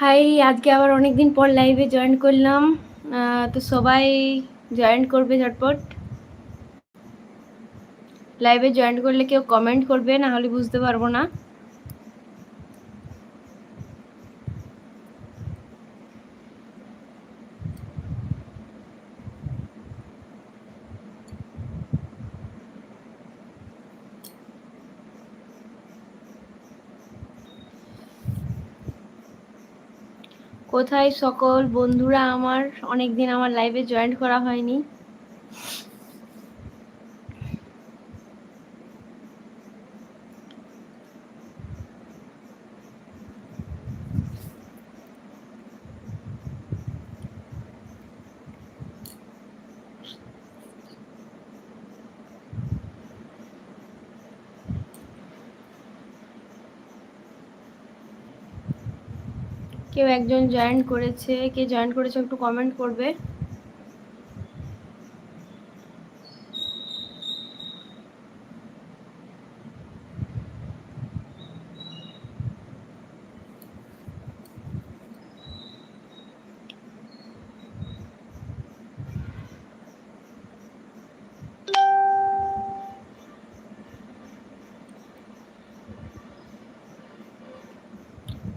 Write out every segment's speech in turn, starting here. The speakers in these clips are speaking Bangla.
হাই, আজকে আবার অনেকদিন পর লাইভে জয়েন করলাম। তো সবাই জয়েন করবে ঝটপট। লাইভে জয়েন করলে কেউ কমেন্ট করবে, না হলে বুঝতে পারব না। কোথায় সকল বন্ধুরা আমার অনেকদিন আমার লাইভে জয়েন করা হয়নি। কেউ একজন জয়েন করেছে কে জয়েন করেছে একটু কমেন্ট করবে।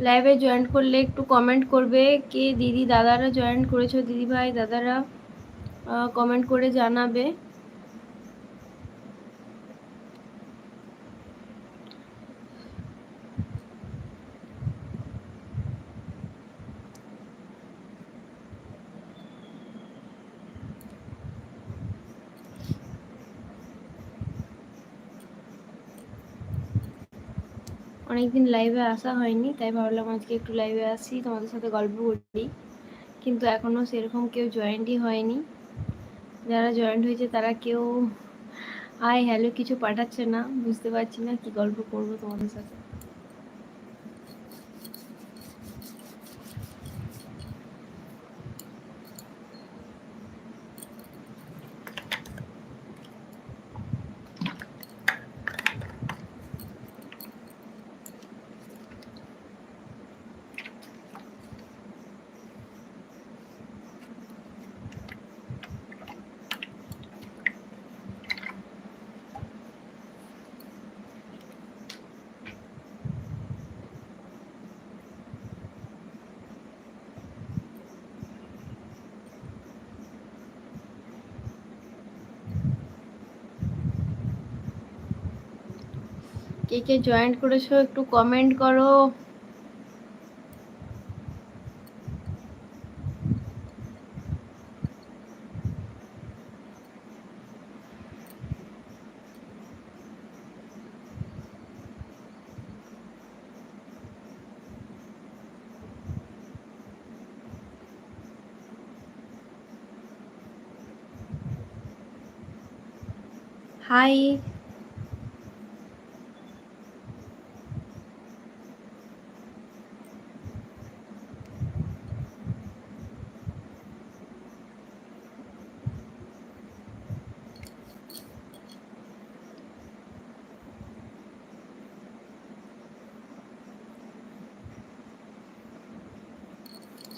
লাইভে জয়েন করলে একটু কমেন্ট করবে কে দিদি দাদারা জয়েন করেছ দিদি ভাই দাদারা কমেন্ট করে জানাবে। অনেকদিন লাইভে আসা হয়নি, তাই ভাবলাম আজকে একটু লাইভে আসি, তোমাদের সাথে গল্প করি। কিন্তু এখনও সেরকম কেউ জয়েন্টই হয়নি। যারা জয়েন্ট হয়েছে তারা কেউ, আয় হ্যালো কিছু পাঠাচ্ছে না, বুঝতে পারছি না কি গল্প করব তোমাদের সাথে। কে কে জয়েন করেছ একটু কমেন্ট করো। হাই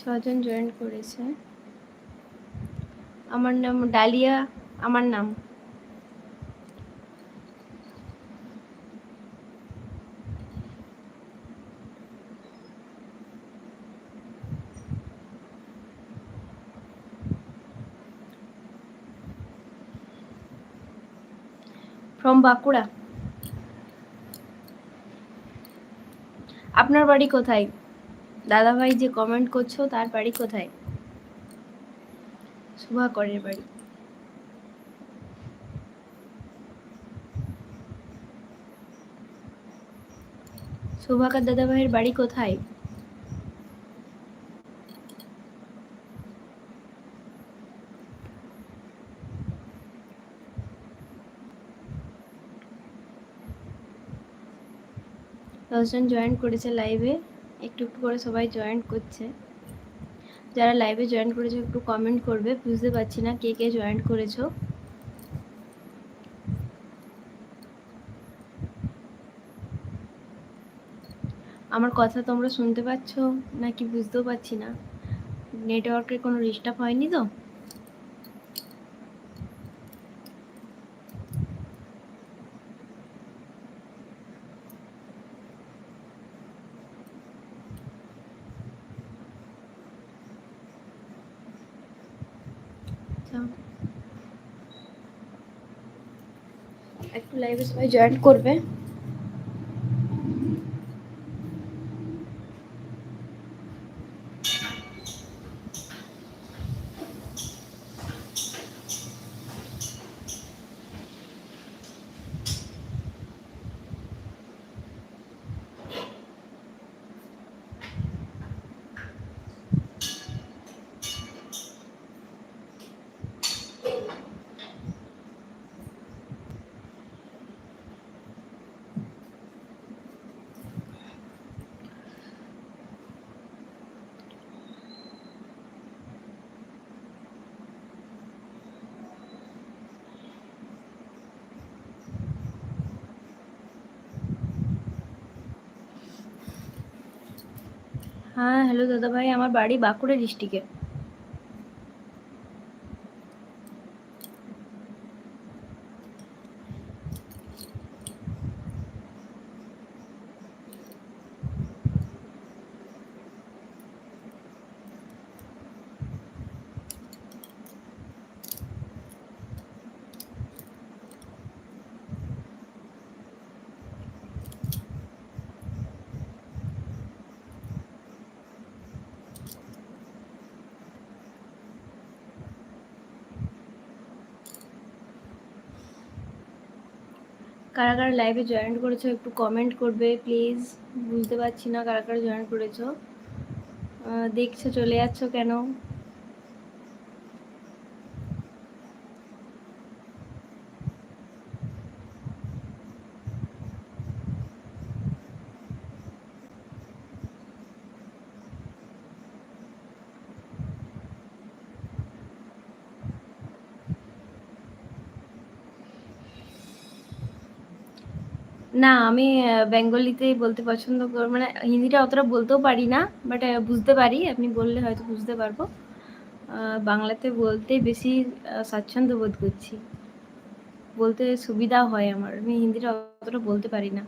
ছজন জয়েন করেছে। আমার নাম ডালিয়া আমার নাম। ফ্রম বাঁকুড়া। আপনার বাড়ি কোথায়? দাদা ভাই যে কমেন্ট করছ, তার বাড়ি কোথায়? শুভাকরের বাড়ি। শুভাকর দাদা ভাইয়ের বাড়ি কোথায়? দশজন জয়েন করেছে লাইভে একটু একটু করে সবাই জয়েন করছে। যারা লাইভে জয়েন করেছ, একটু কমেন্ট করবে। বুঝতে পারছি না কে কে জয়েন করেছ। আমার কথা তোমরা শুনতে পাচ্ছ নাকি বুঝতেও পারছি না। নেটওয়ার্কের কোনো ডিস্টার্ব হয়নি তো আচ্ছা। একটু লাইভে সবাই জয়েন করবে হ্যাঁ হ্যালো দাদা ভাই আমার বাড়ি বাঁকুড়া ডিস্ট্রিক্টে কারা কারা লাইভে জয়েন করেছ একটু কমেন্ট করবে প্লিজ বুঝতে পারছি না কারা কারা জয়েন করেছ। দেখছ, চলে যাচ্ছ কেন? না, আমি বেঙ্গলিতেই বলতে পছন্দ করি মানে হিন্দিটা অতটা বলতেও পারি না বাট বুঝতে পারি, আপনি বললে হয়তো বুঝতে পারব। বাংলাতে বলতে বেশি স্বাচ্ছন্দ্য বোধ করছি। বলতে সুবিধা হয় আমার, আমি হিন্দিটা অতটা বলতে পারি না।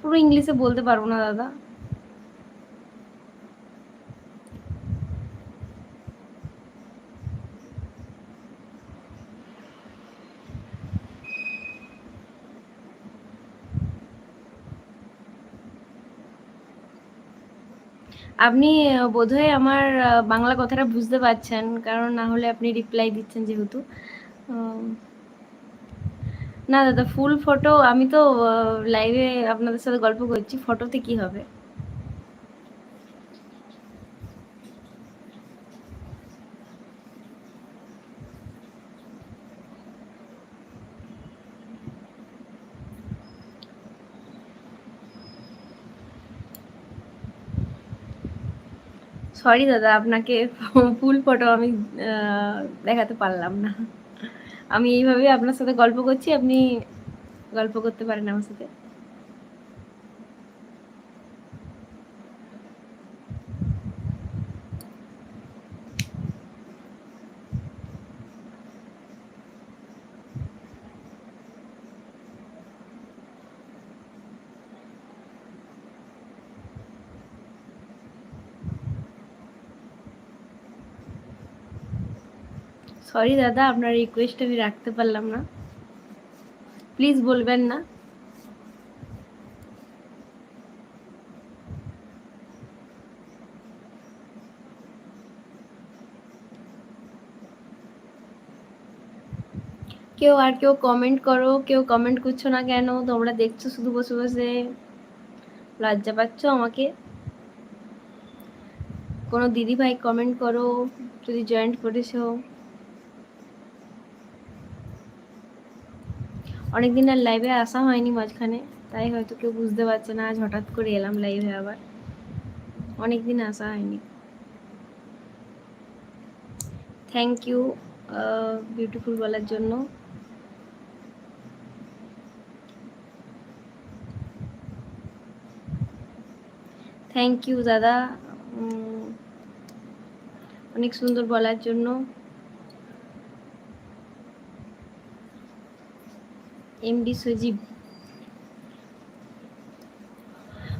পুরো ইংলিশে বলতে পারব না, দাদা। আপনি বোধহয় আমার বাংলা কথাটা বুঝতে পারছেন, কারণ না হলে আপনি রিপ্লাই দিচ্ছেন যেহেতু। না দাদা ফুল ফটো আমি তো লাইভে আপনাদের সাথে গল্প করছি ফটোতে কি হবে? সরি দাদা, আপনাকে ফুল ফটো আমি দেখাতে পারলাম না। আমি এইভাবে আপনার সাথে গল্প করছি, আপনি গল্প করতে পারেন আমার সাথে। সরি দাদা, আপনার রিকোয়েস্ট আমি রাখতে পারলাম না। প্লিজ বলবেন না। কেউ আর কেউ কমেন্ট করো, কেউ কমেন্ট করছ না কেন? তোমরা দেখছ শুধু বসে বসে। লজ্জা পাচ্ছ আমাকে? কোনো দিদি ভাই কমেন্ট করো, যদি জয়েন্ট করেছ। অনেকদিন আর লাইভে আসা হয়নি মাঝখানে, তাই হয়তো কেউ বুঝতে পারছে না, আজ হঠাৎ করে এলাম লাইভে আবার। অনেকদিন আসা হয়নি। থ্যাংক ইউ বিউটিফুল বলার জন্য। থ্যাংক ইউ দাদা। অনেক সুন্দর বলার জন্য। এমডি সজীব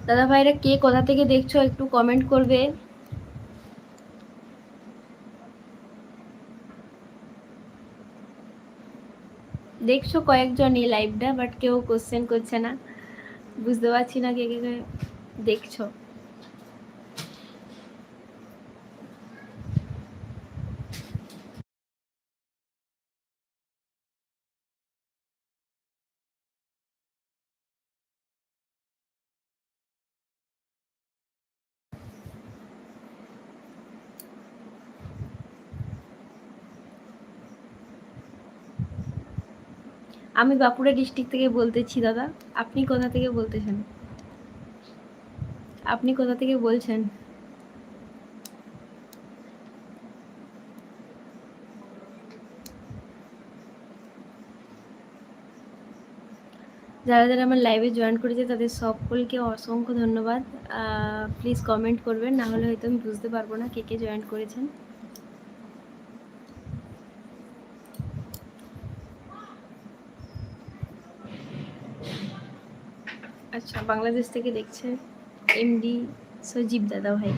দাদা ভাইরা কে কোথা থেকে দেখছ একটু কমেন্ট করবে। দেখছ কয়েকজন এই লাইভটা বাট কেউ কোশ্চেন করছে না। বুঝতে পারছি না কে কে দেখছ। আমি বাঁকুড়া ডিস্ট্রিক্ট থেকে বলতেছি, দাদা। আপনি কোথা থেকে বলতেছেন? আপনি কোথা থেকে বলছেন? যারা যারা আমার লাইভে জয়েন করেছে, তাদের সকলকে অসংখ্য ধন্যবাদ। প্লিজ কমেন্ট করবেন, না হলে হয়তো আমি বুঝতে পারব না কে কে জয়েন করেছেন। আচ্ছা বাংলাদেশ থেকে দেখছে এমডি সজীব দাদা ভাই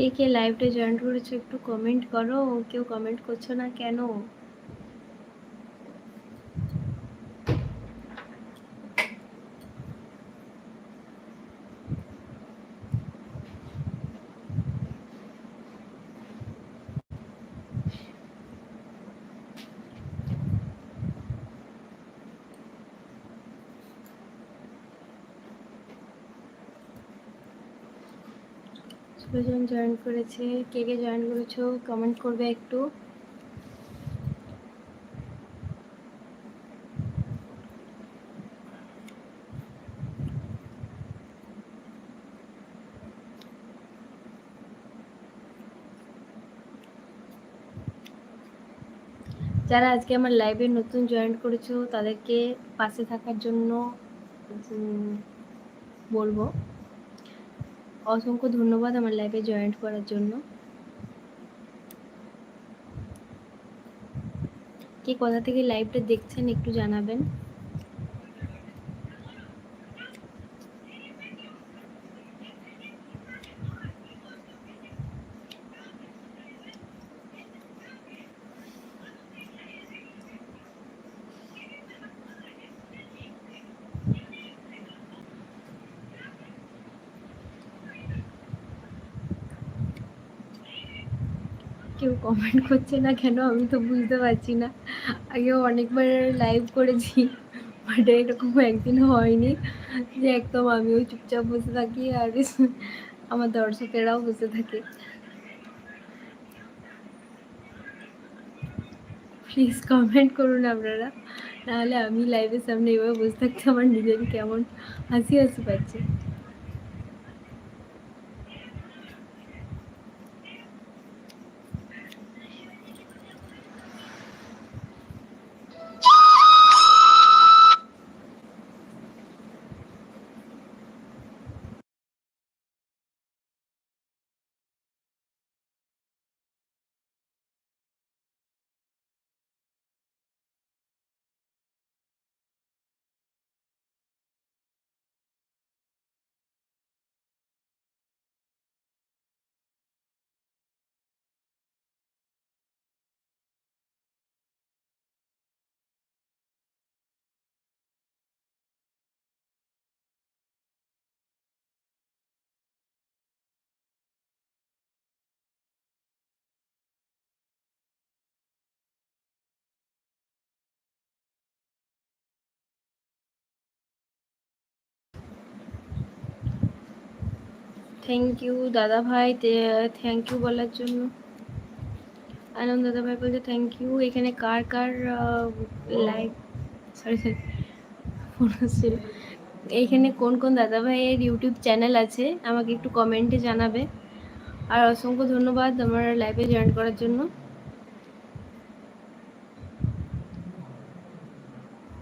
কে কে লাইভটা জয়েন করেছ একটু কমেন্ট করো। কেউ কমেন্ট করছ না কেন? ষোলোজন জয়েন করেছে। কে কে জয়েন করেছ? কমেন্ট করবে একটু। যারা আজকে আমার লাইভে নতুন জয়েন করেছ, তাদেরকে পাশে থাকার জন্য বলব। অসংখ্য ধন্যবাদ আমার লাইফে জয়েন্ট করার জন্য। কে কোথা থেকে লাইভটা দেখছেন একটু জানাবেন। কমেন্ট করছে না কেন আমি তো বুঝতে পারছি না। আগেও অনেকবার লাইভ করেছি বাট এরকম একদিনও হয়নি। যে একদম আমিও চুপচাপ বসে থাকি আর আমার দর্শকেরাও বসে থাকে। প্লিজ কমেন্ট করুন আপনারা, নাহলে আমি লাইভের সামনে এভাবে বসে থাকতে আমার নিজেরই কেমন হাসি হাসি পাচ্ছে। থ্যাংক ইউ দাদা ভাই থ্যাংক ইউ বলার জন্য। আনন্দ দাদা ভাই বলছে থ্যাংক ইউ এখানে কার কার লাইভ সরি সরি ফোন আসছিল। এইখানে কোন কোন দাদা ভাইয়ের ইউটিউব চ্যানেল আছে আমাকে একটু কমেন্টে জানাবে। আর অসংখ্য ধন্যবাদ আমার লাইভে জয়েন করার জন্য।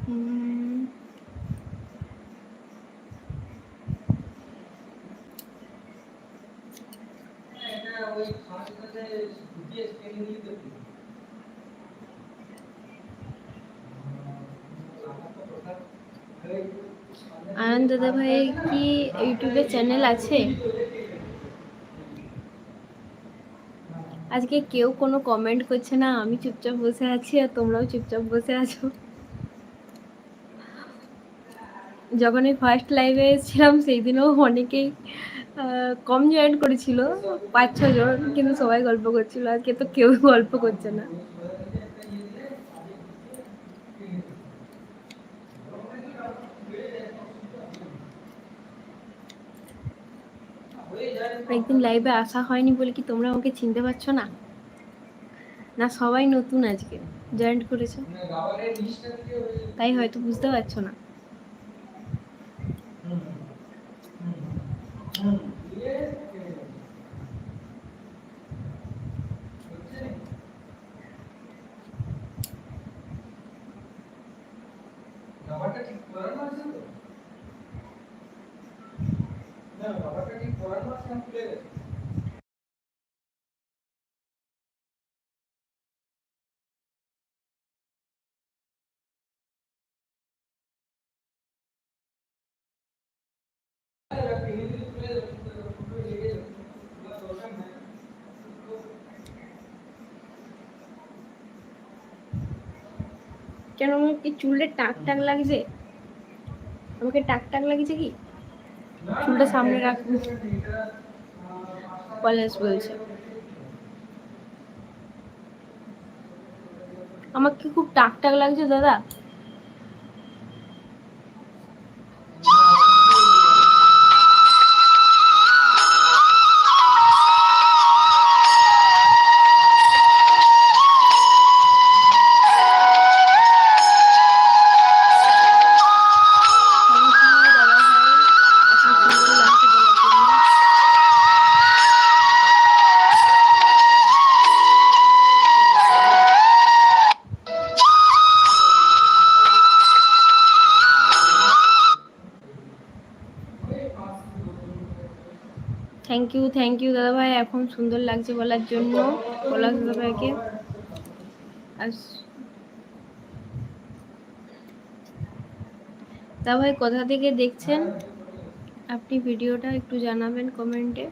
হুম, আনন্দ দাদা ভাইয়ের কি ইউটিউবে চ্যানেল আছে? আজকে কেউ কোনো কমেন্ট করছে না, আমি চুপচাপ বসে আছি আর তোমরাও চুপচাপ বসে আছো। যখন এই ফার্স্ট লাইভে এসেছিলাম, সেই দিনও অনেকেই কম জয়েন করেছিল, পাঁচ ছজন, কিন্তু সবাই গল্প করছিল। আজকে তো কেউ গল্প করছে না। একদিন লাইভে আসা হয়নি বলে কি তোমরা আমাকে চিনতে পারছ না? না, সবাই নতুন আজকে। জয়েন্ট করেছ? তাই হয়তো বুঝতে পারছ না। ঠিক করানো আছে তো না ব্যাপারটা ঠিক করানো আছে না খুলে গেছে কেন আমার কি চুলে টাক টাক লাগছে? আমাকে টাক টাক লাগছে কি? চুলটা সামনে রাখ পলাশ বলছে। আমার কি খুব টাক টাক লাগছে দাদা? এখন সুন্দর লাগছে বলার জন্য। পলাশ দাদা ভাইকে আর দাদা ভাই, কোথা থেকে দেখছেন? আপনি ভিডিওটা একটু জানাবেন কমেন্টে।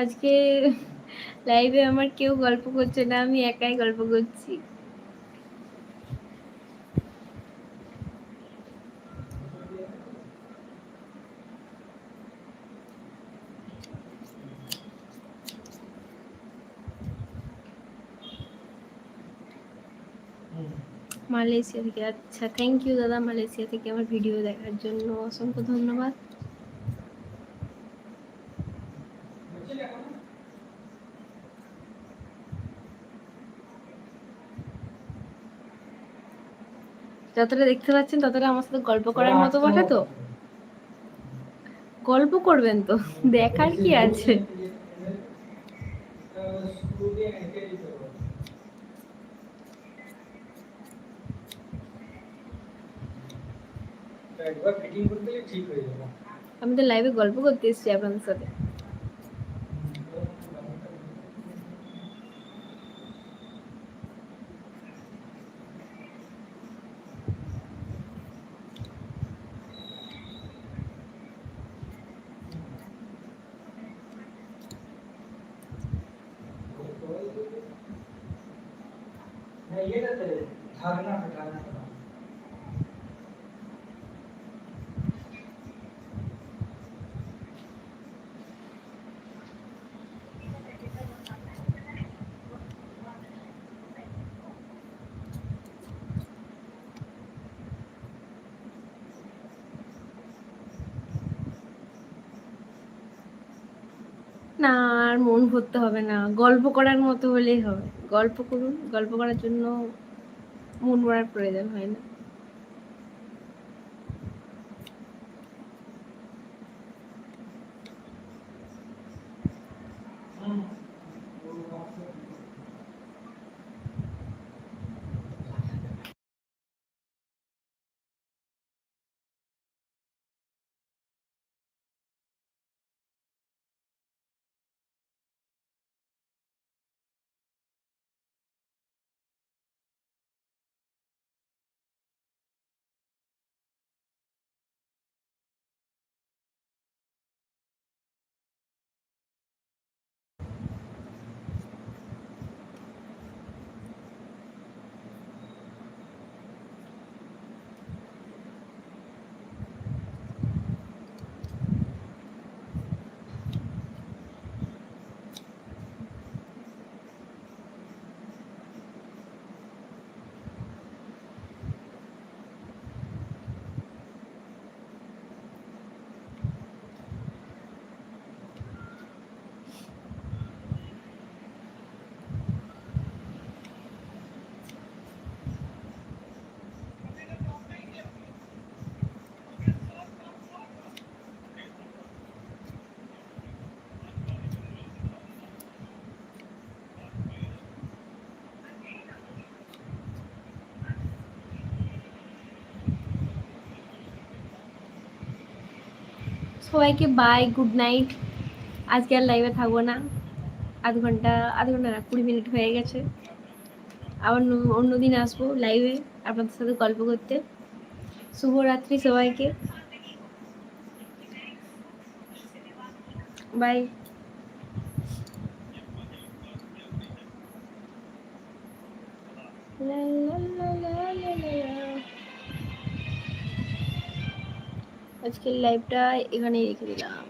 আজকে লাইভে আমার কেউ গল্প করছে না, আমি একাই গল্প করছি। মালয়েশিয়া থেকে। আচ্ছা থ্যাংক ইউ দাদা মালয়েশিয়া থেকে আমার ভিডিও দেখার জন্য। অসংখ্য ধন্যবাদ। যতটা দেখতে পাচ্ছেন, ততটা আমার সাথে গল্প করার মতো বটে তো। গল্প করবেন তো? দেখার কি আছে একবার ফিটিং করতে গেলে ঠিক হয়ে যাবে আমি তো লাইভে গল্প করতে এসেছি আপনাদের সাথে नहीं ये रहते धारना हटाना ভরতে হবে না। গল্প করার মতো হলেই হবে। গল্প করুন, গল্প করার জন্য মন ভরার প্রয়োজন হয় না। সবাইকে বাই গুড নাইট আজকে আর লাইভে থাকব না। আধ ঘণ্টা আধ ঘণ্টা না, কুড়ি মিনিট হয়ে গেছে। আবার অন্য অন্যদিন আসব লাইভে আপনাদের সাথে গল্প করতে। শুভরাত্রি সবাইকে। বাই আজকের লাইভটা এখানেই রেখে দিলাম।